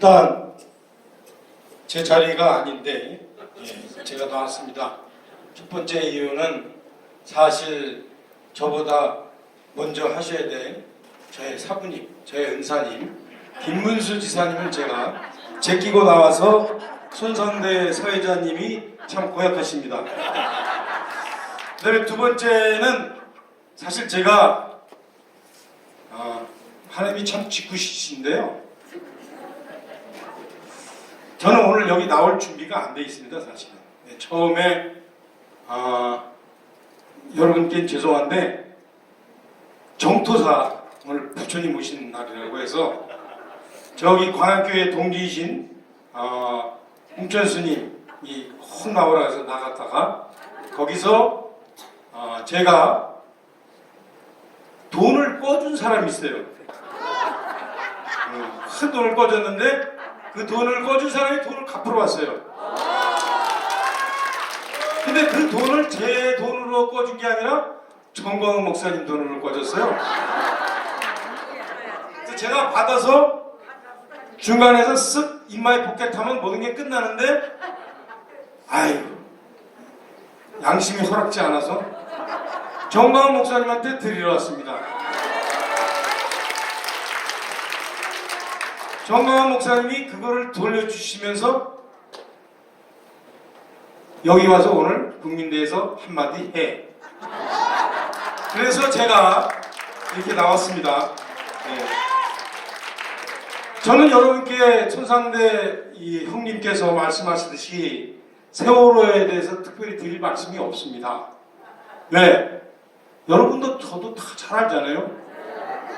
일단 제 자리가 아닌데 예, 제가 나왔습니다. 첫 번째 이유는 사실 저보다 먼저 하셔야 될 저의 사부님, 저의 은사님 김문수 지사님을 제가 제끼고 나와서 손상대 사회자님이 참 고약하십니다. 그다음에 두 번째는 사실 제가 아, 하나님이 참 짓궂으신데요. 저는 오늘 여기 나올 준비가 안 돼 있습니다, 사실은. 네, 처음에 아, 여러분께 죄송한데 정토사 오늘 부처님 오신 날이라고 해서 저기 광학교회 동기이신 어, 홍천 스님이 혼 나오라 해서 나갔다가 거기서 어, 제가 돈을 꿔준 사람이 있어요. 어, 큰 돈을 꿔줬는데 그 돈을 꿔준 사람이 돈을 갚으러 왔어요. 근데 그 돈을 제 돈으로 꿔준 게 아니라 정광훈 목사님 돈으로 꿔줬어요. 그래서 제가 받아서 중간에서 쓱 입마에 포켓하면 모든 게 끝나는데 아유 양심이 허락지 않아서 정광훈 목사님한테 드리러 왔습니다. 정광훈 목사님이 그거를 돌려주시면서 여기 와서 오늘 국민대에서 한마디 해. 그래서 제가 이렇게 나왔습니다. 네. 저는 여러분께 천상대 이 형님께서 말씀하시듯이 세월호에 대해서 특별히 드릴 말씀이 없습니다. 왜? 여러분도 저도 다 잘 알잖아요.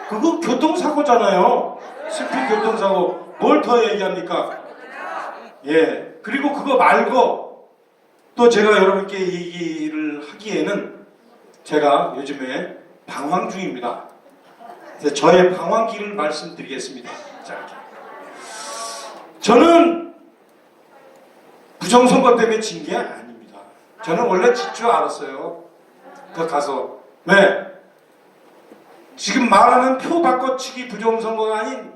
그거 교통사고잖아요. 스피 교통사고. 뭘 더 얘기합니까? 예. 그리고 그거 말고 또 제가 여러분께 얘기를 하기에는 제가 요즘에 방황 중입니다. 저의 방황기를 말씀드리겠습니다. 자, 저는 부정선거 때문에 진 게 아닙니다. 저는 원래 질 줄 알았어요. 그 가서 왜? 지금 말하는 표 바꿔치기 부정선거가 아닌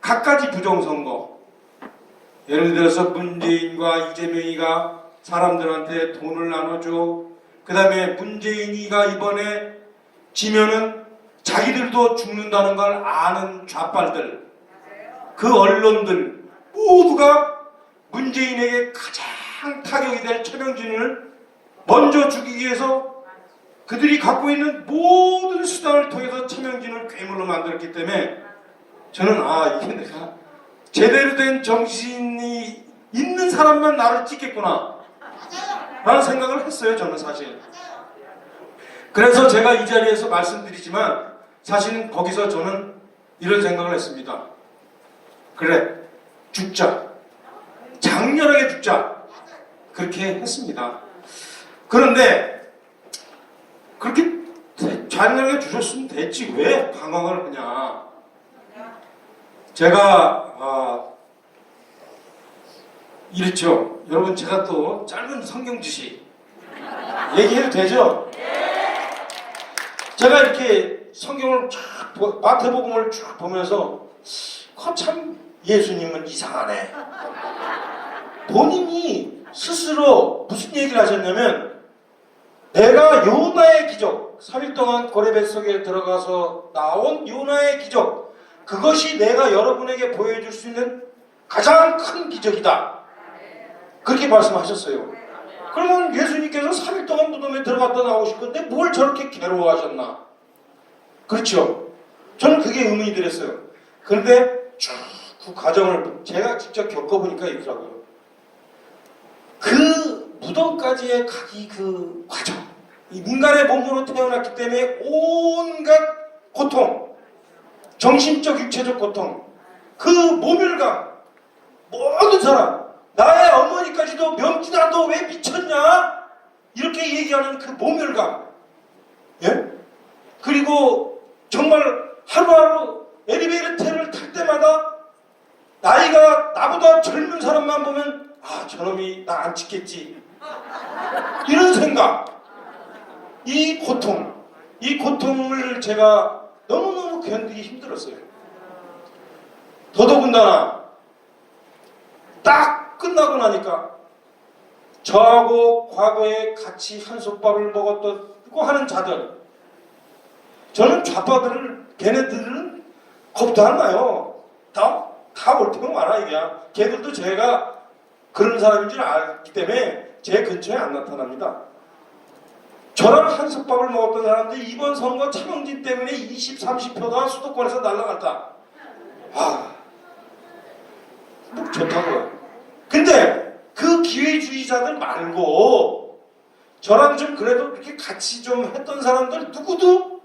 갖가지 부정선거. 예를 들어서 문재인과 이재명이가 사람들한테 돈을 나눠줘. 그 다음에 문재인이가 이번에 지면은 자기들도 죽는다는 걸 아는 좌빨들. 그 언론들 모두가 문재인에게 가장 타격이 될 최명진을 먼저 죽이기 위해서 그들이 갖고 있는 모든 수단을 통해서 최명진을 괴물로 만들었기 때문에 저는 아 이게 내가 제대로 된 정신이 있는 사람만 나를 찍겠구나. 라는 생각을 했어요 저는 사실. 그래서 제가 이 자리에서 말씀드리지만 사실은 거기서 저는 이런 생각을 했습니다. 그래 죽자. 장렬하게 죽자. 그렇게 했습니다. 그런데 그렇게 잔인하게 주셨으면 됐지. 왜 방황을 하냐 제가 아, 이랬죠. 여러분 제가 또 짧은 성경 지시 얘기해도 되죠? 제가 이렇게 성경을 쫙 보- 마태복음을 쭉 보면서 아, 참 예수님은 이상하네. 본인이 스스로 무슨 얘기를 하셨냐면 내가 요나의 기적 3일 동안 고래 뱃 속에 들어가서 나온 요나의 기적 그것이 내가 여러분에게 보여줄 수 있는 가장 큰 기적이다. 그렇게 말씀하셨어요. 그러면 예수님께서 3일 동안 무덤에 들어갔다 나오실 건데 뭘 저렇게 괴로워하셨나? 그렇죠. 저는 그게 의문이 들었어요. 그런데 쭉 그 과정을 제가 직접 겪어보니까 이렇더라고요. 그 무덤까지의 가기 그 과정. 이 인간의 몸으로 태어났기 때문에 온갖 고통, 정신적, 육체적 고통, 그 모멸감, 모든 사람, 나의 어머니까지도 명지나 너왜 미쳤냐? 이렇게 얘기하는 그 모멸감. 예? 그리고 정말 하루하루 엘리베이터를 탈 때마다 나이가 나보다 젊은 사람만 보면 아 저놈이 나 안 찍겠지 이런 생각 이 고통 이 고통을 제가 너무너무 견디기 힘들었어요 더더군다나 딱 끝나고 나니까 저하고 과거에 같이 한솥밥을 먹었던 고 하는 자들 저는 좌파들을 걔네들은 겁도 안 나요. 다 다올 때면 와라 이게야. 걔들도 제가 그런 사람인 줄 알기 때문에 제 근처에 안 나타납니다. 저랑 한솥밥을 먹었던 사람들 이번 선거 차명진 때문에 20, 30표가 수도권에서 날라갔다. 아, 뭐 좋다고요. 근데 그 기회주의자들 말고 저랑 좀 그래도 이렇게 같이 좀 했던 사람들 누구도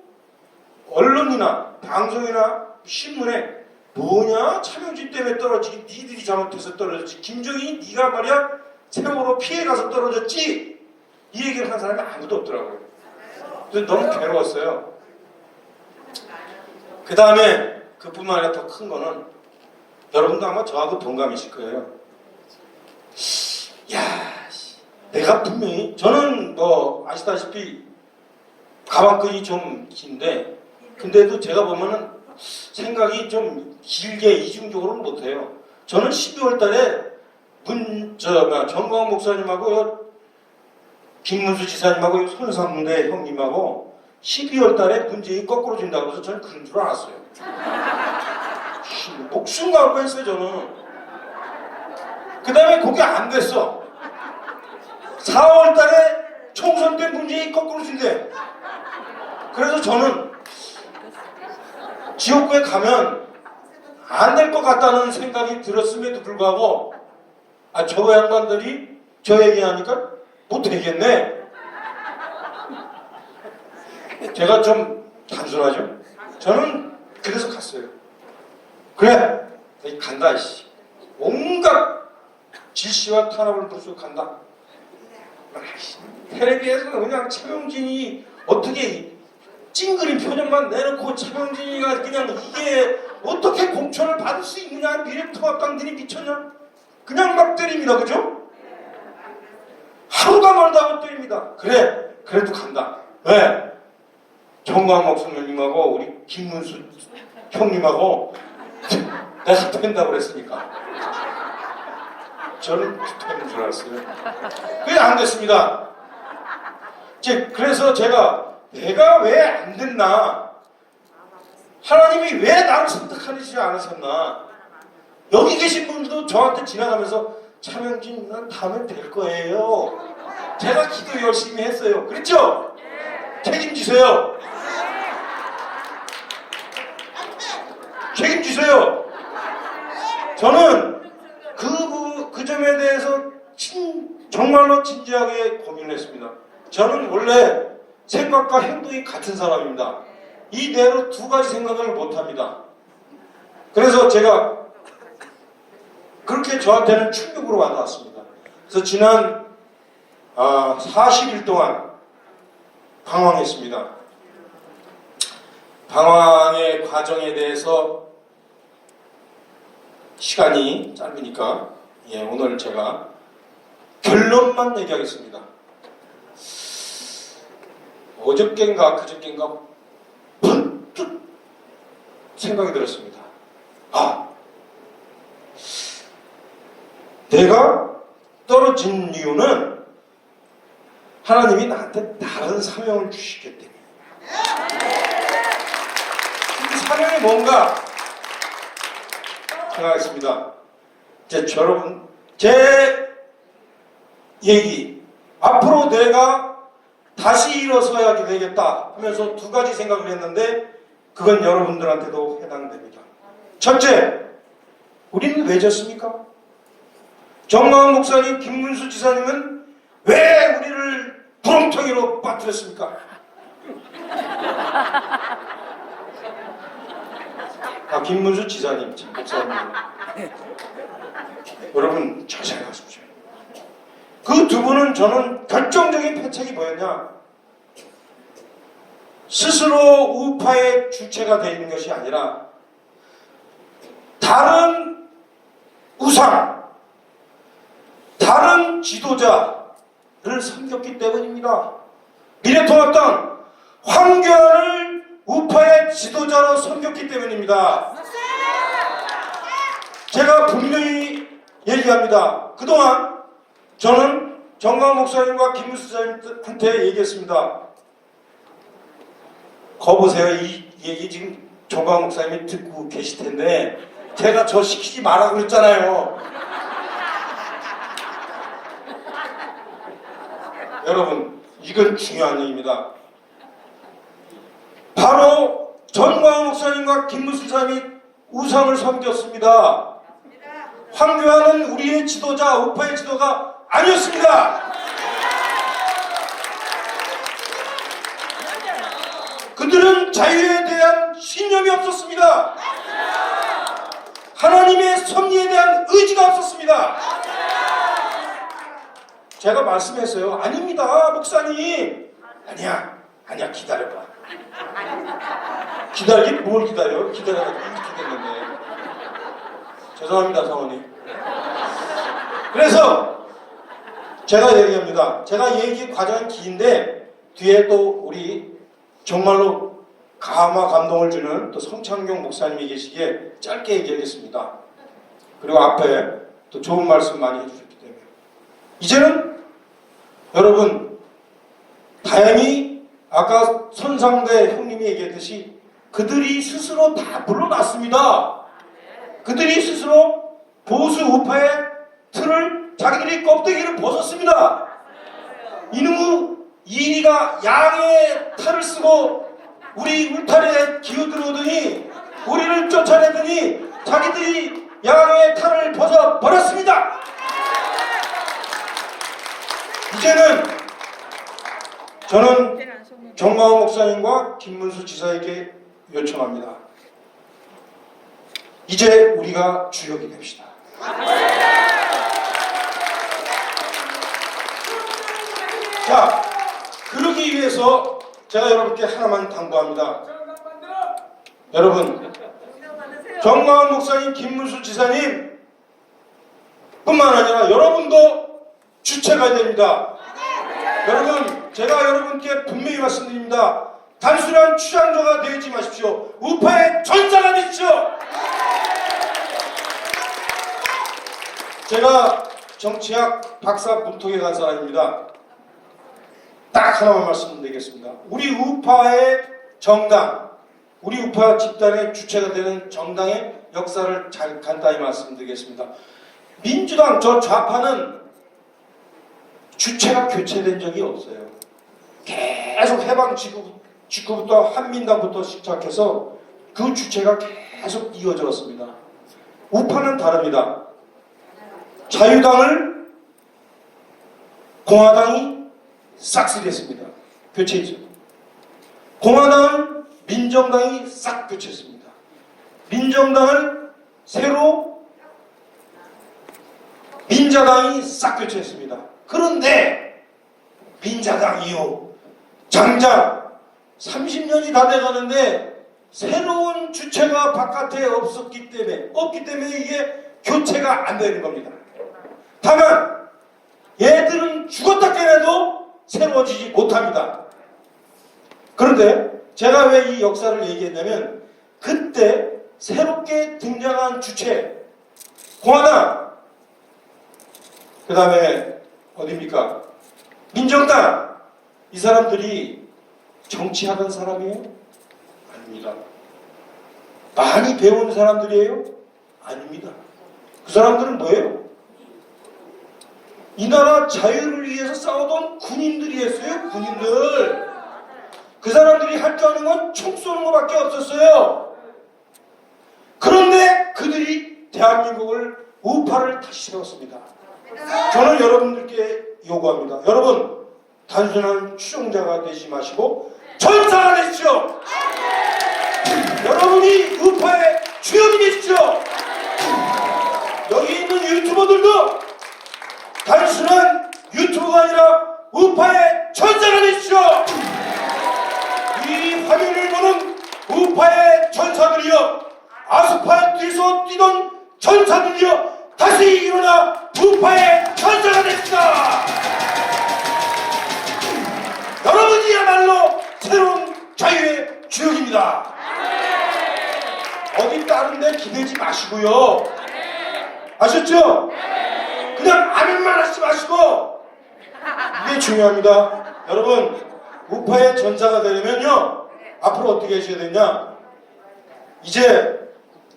언론이나 방송이나 신문에 뭐냐 차명진 때문에 떨어지기 니들이 잘못해서 떨어졌지 김정희 네가 말이야 세월호 피해가서 떨어졌지 이 얘기를 한 사람이 아무도 없더라고요. 그래서 너무 괴로웠어요. 그 다음에 그뿐만 아니라 더 큰 거는 여러분도 아마 저하고 동감이실 거예요. 야, 씨, 내가 분명히 저는 뭐 아시다시피 가방끈이 좀 긴데 근데도 제가 보면은 생각이 좀 길게 이중적으로는 못해요. 저는 12월 달에 문, 저, 뭐야, 정광 목사님하고 요 김문수 지사님하고 요 손상대 형님하고 12월 달에 문재인 거꾸로 준다고 해서 저는 그런 줄 알았어요. 씨, 목숨 걸 뻔했어요, 저는. 그 다음에 그게 안 됐어. 4월 달에 총선 때 문재인 거꾸로 준대. 그래서 저는 지역구에 가면 안 될 것 같다는 생각이 들었음에도 불구하고 아, 저 양반들이 저 얘기하니까 못 되겠네. 제가 좀 단순하죠. 저는 그래서 갔어요. 그래, 간다, 이씨. 온갖 질시와 탄압을 부수고 간다. 텔레비에서 그냥 차명진이 어떻게 찡그린 표정만 내놓고 차명진이가 그냥 이게 어떻게 공천을 받을 수 있느냐 미래통합당들이 미쳤냐 그냥 막 때립니다 그죠? 하루가 멀다고 때립니다 그래 그래도 간다 왜? 정광목 선배님하고 우리 김문수 형님하고 내가 된다고 그랬으니까 저는 되는 줄 알았어요 그게 안 됐습니다 이제 그래서 제가 내가 왜 안 됐나? 하나님이 왜 나를 선택하지 않으셨나? 여기 계신 분들도 저한테 지나가면서 차명진 난 다음에 될 거예요. 제가 기도 열심히 했어요. 그렇죠? 책임지세요. 책임지세요. 저는 그, 부- 그 점에 대해서 진- 정말로 진지하게 고민을 했습니다. 저는 원래 생각과 행동이 같은 사람입니다. 이 내로 두 가지 생각을 못 합니다. 그래서 제가 그렇게 저한테는 충격으로 와닿았습니다. 그래서 지난 아, 40일 동안 방황했습니다. 방황의 과정에 대해서 시간이 짧으니까 예, 오늘 제가 결론만 얘기하겠습니다. 어저께인가 그저께인가 번뜩 생각이 들었습니다. 아, 내가 떨어진 이유는 하나님이 나한테 다른 사명을 주시기 때문에. 이 사명이 뭔가 생각했습니다. 이제 여러분 제 얘기 앞으로 내가 다시 일어서야 되겠다 하면서 두 가지 생각을 했는데 그건 여러분들한테도 해당됩니다. 첫째, 우리는 왜 졌습니까? 정마은 목사님, 김문수 지사님은 왜 우리를 구렁텅이로 빠뜨렸습니까? 아, 김문수 지사님, 참, 목사님. 여러분, 잘 생각하십시오. 그 두 분은 저는 결정적인 패착이 뭐였냐? 스스로 우파의 주체가 되어 있는 것이 아니라 다른 우상, 다른 지도자를 섬겼기 때문입니다. 미래통합당 황교안을 우파의 지도자로 섬겼기 때문입니다. 제가 분명히 얘기합니다. 그동안 저는 정강 목사님과 김무수 사님한테 얘기했습니다. 거보세요. 이 얘기 지금 정강 목사님이 듣고 계실 텐데 제가 저 시키지 말라고 그랬잖아요. 여러분, 이건 중요한 얘기입니다. 바로 전광 목사님과 김무수 사님이 우상을 섬겼습니다. 황교안은 우리의 지도자, 우파의 지도가 아니었습니다. 그들은 자유에 대한 신념이 없었습니다. 하나님의 섭리에 대한 의지가 없었습니다. 제가 말씀했어요. 아닙니다, 목사님. 아니야, 아니야, 기다려봐. 기다리긴 뭘 기다려? 기다려가지고 이렇게 됐는데. 죄송합니다, 사모님. 그래서 제가 얘기합니다. 제가 얘기 과정이 긴데 뒤에 또 우리 정말로 감화 감동을 주는 또 성창경 목사님이 계시기에 짧게 얘기하겠습니다. 그리고 앞에 또 좋은 말씀 많이 해주셨기 때문에 이제는 여러분 다행히 아까 선상대 형님이 얘기했듯이 그들이 스스로 다 물러났습니다. 그들이 스스로 보수 우파의 틀을 자기들이 껍데기를 벗었습니다. 이놈의 이리가 양의 탈을 쓰고 우리 울타리에 기어들어오더니 우리를 쫓아내더니 자기들이 양의 탈을 벗어 버렸습니다. 이제는 저는 정마호 목사님과 김문수 지사에게 요청합니다. 이제 우리가 주역이 됩시다. 자, 그러기 위해서 제가 여러분께 하나만 당부합니다. 여러분, 정마은 목사님, 김문수 지사님 뿐만 아니라 여러분도 주체가 됩니다. 여러분, 제가 여러분께 분명히 말씀드립니다. 단순한 추장자가 되지 마십시오. 우파의 전사가 되십시오. 제가 정치학 박사 문통에 간 사람입니다. 딱 하나만 말씀드리겠습니다. 우리 우파의 정당, 우리 우파 집단의 주체가 되는 정당의 역사를 잘 간단히 말씀드리겠습니다. 민주당 저 좌파는 주체가 교체된 적이 없어요. 계속 해방 직후, 직후부터 한민당부터 시작해서 그 주체가 계속 이어져 왔습니다. 우파는 다릅니다. 자유당을 공화당이 싹쓸이했습니다. 교체했죠. 공화당은 민정당이 싹 교체했습니다. 민정당을 새로 민자당이 싹 교체했습니다. 그런데 민자당이요. 장작 30년이 다 돼가는데 새로운 주체가 바깥에 없었기 때문에 없기 때문에 이게 교체가 안 되는 겁니다. 다만 얘들은 죽었다 깨내도 새로워지지 못합니다. 그런데 제가 왜 이 역사를 얘기했냐면 그때 새롭게 등장한 주체 공화당 그 다음에 어디입니까? 민정당 이 사람들이 정치하던 사람이에요? 아닙니다. 많이 배운 사람들이에요? 아닙니다. 그 사람들은 뭐예요? 이 나라 자유를 위해서 싸우던 군인들이었어요, 군인들. 그 사람들이 할 줄 아는 건 총 쏘는 것밖에 없었어요. 그런데 그들이 대한민국을 우파를 다시 세웠습니다. 저는 여러분들께 요구합니다. 여러분, 단순한 추종자가 되지 마시고 전사가 되십시오. 여러분이 우파의 주역이 되십시오. 여기 있는 유튜버들도 단순한 유튜브가 아니라 우파의 전사가 되십시오. 이 화면을 보는 우파의 전사들이여 아스팔트에서 뛰던 전사들이여 다시 일어나 우파의 전사가 됐습니다. 여러분이야말로 새로운 자유의 주역입니다. 어디 다른데 기대지 마시고요. 아셨죠? 그냥 아멘만 하지 마시고 이게 중요합니다. 여러분 우파의 전사가 되려면요 앞으로 어떻게 하셔야 되냐 이제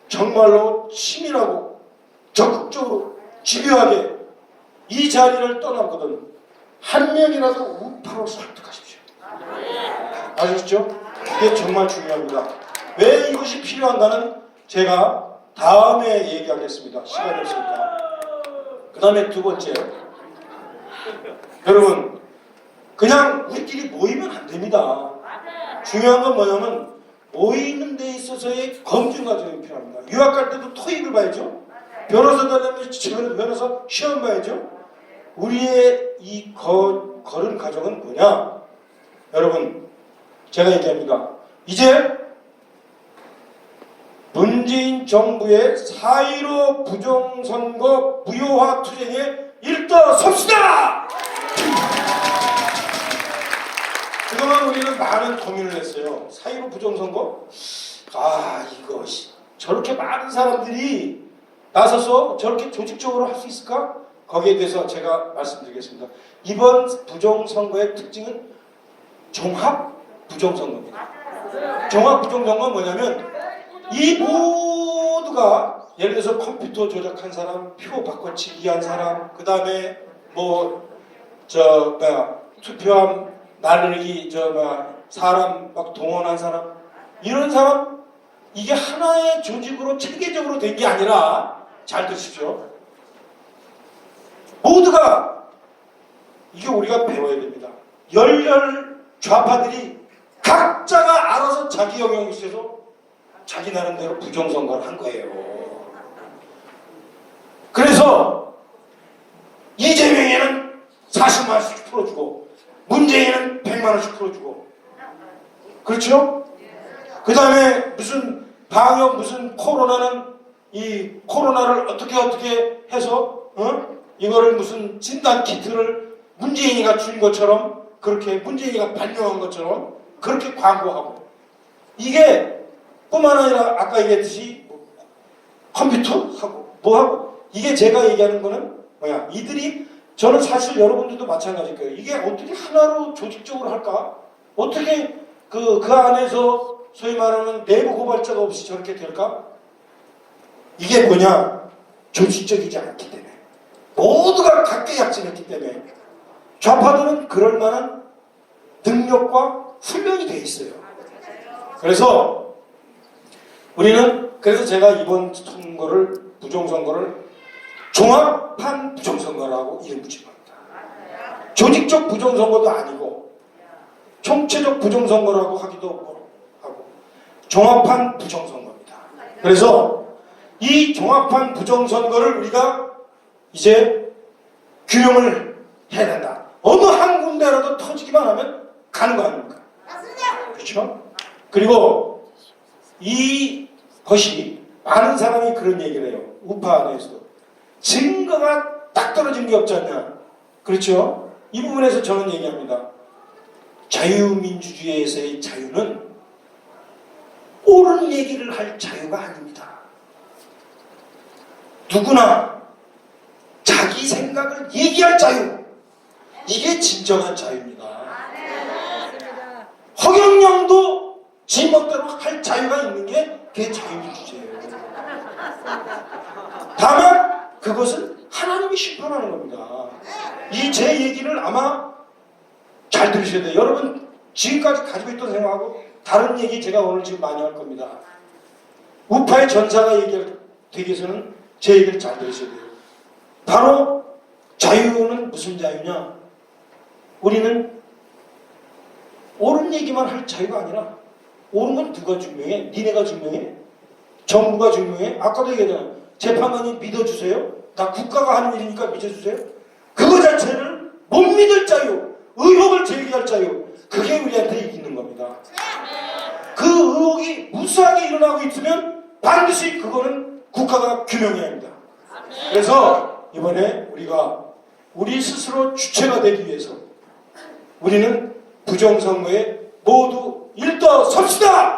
정말로 치밀하고 적극적으로 집요하게 이 자리를 떠나거든 한 명이라도 우파로 설득하십시오. 아셨죠? 이게 정말 중요합니다. 왜 이것이 필요한가는 제가 다음에 얘기하겠습니다. 시간이 없으니까. 그 다음에 두 번째. 여러분, 그냥 우리끼리 모이면 안 됩니다. 중요한 건 뭐냐면 모이는 데 있어서의 검증 과정이 필요합니다. 유학 갈 때도 토익을 봐야죠. 변호사 되려면 변호사 시험 봐야죠. 우리의 이 거, 걸은 과정은 뭐냐? 여러분, 제가 얘기합니다. 이제 문재인 정부의 4.15 부정선거 무효화 투쟁에 일떠섭시다! 그동안 우리는 많은 고민을 했어요. 4.15 부정선거? 아, 씨, 저렇게 많은 사람들이 나서서 저렇게 조직적으로 할 수 있을까? 거기에 대해서 제가 말씀드리겠습니다. 이번 부정선거의 특징은 종합 부정선거입니다. 종합 부정선거는 뭐냐면 이 모두가 예를 들어서 컴퓨터 조작한 사람, 표 바꿔치기 한 사람, 그 다음에 뭐 저 뭐야 투표함 나누기 저 뭐야 사람 막 동원한 사람 이런 사람 이게 하나의 조직으로 체계적으로 된 게 아니라 잘 들으십시오. 모두가 이게 우리가 배워야 됩니다. 열렬 좌파들이 각자가 알아서 자기 영역에 있어서 자기 나름대로 부정선거를 한 거예요. 그래서 이재명에는 40만 원씩 풀어주고 문재인은 100만 원씩 풀어주고 그렇죠? 그 다음에 무슨 방역 무슨 코로나는 이 코로나를 어떻게 어떻게 해서 어? 이거를 무슨 진단 키트를 문재인이가 준 것처럼 그렇게 문재인이가 발명한 것처럼 그렇게 광고하고 이게 뿐만 아니라 아까 얘기했듯이 뭐 컴퓨터 하고 뭐 하고 이게 제가 얘기하는 거는 뭐야 이들이 저는 사실 여러분들도 마찬가지일 거예요. 이게 어떻게 하나로 조직적으로 할까? 어떻게 그, 그 안에서 소위 말하는 내부 고발자가 없이 저렇게 될까? 이게 뭐냐? 조직적이지 않기 때문에. 모두가 각계 약진했기 때문에. 좌파들은 그럴 만한 능력과 훈련이 돼 있어요. 그래서 우리는 그래서 제가 이번 선거를 부정선거를 종합한 부정선거라고 이름 붙인 겁니다. 조직적 부정선거도 아니고 총체적 부정선거라고 하기도 하고 종합한 부정선거입니다. 그래서 이 종합한 부정선거를 우리가 이제 규명을 해야 된다. 어느 한 군데라도 터지기만 하면 가는 거 아닙니까? 그렇죠? 그리고 이 것이 많은 사람이 그런 얘기를 해요. 우파 안에서도. 증거가 딱 떨어지는 게 없지 않냐. 그렇죠? 이 부분에서 저는 얘기합니다. 자유민주주의에서의 자유는 옳은 얘기를 할 자유가 아닙니다. 누구나 자기 생각을 얘기할 자유. 이게 진정한 자유입니다. 허경영도 지 멋대로 할 자유가 있는 게 그게 자유민주주의예요. 다만 그것은 하나님이 심판하는 겁니다. 이 제 얘기를 아마 잘 들으셔야 돼요. 여러분 지금까지 가지고 있던 생각하고 다른 얘기 제가 오늘 지금 많이 할 겁니다. 우파의 전사가 얘기할 되기 위해서는 제 얘기를 잘 들으셔야 돼요. 바로 자유는 무슨 자유냐? 우리는 옳은 얘기만 할 자유가 아니라 옳은 건 누가 증명해? 니네가 증명해? 정부가 증명해? 아까도 얘기했잖아. 재판관이 믿어주세요? 다 국가가 하는 일이니까 믿어주세요? 그거 자체를 못 믿을 자유, 의혹을 제기할 자유, 그게 우리한테 있는 겁니다. 그 의혹이 무수하게 일어나고 있으면 반드시 그거는 국가가 규명해야 합니다. 그래서 이번에 우리가 우리 스스로 주체가 되기 위해서 우리는 부정선거에 모두 일떠섭시다!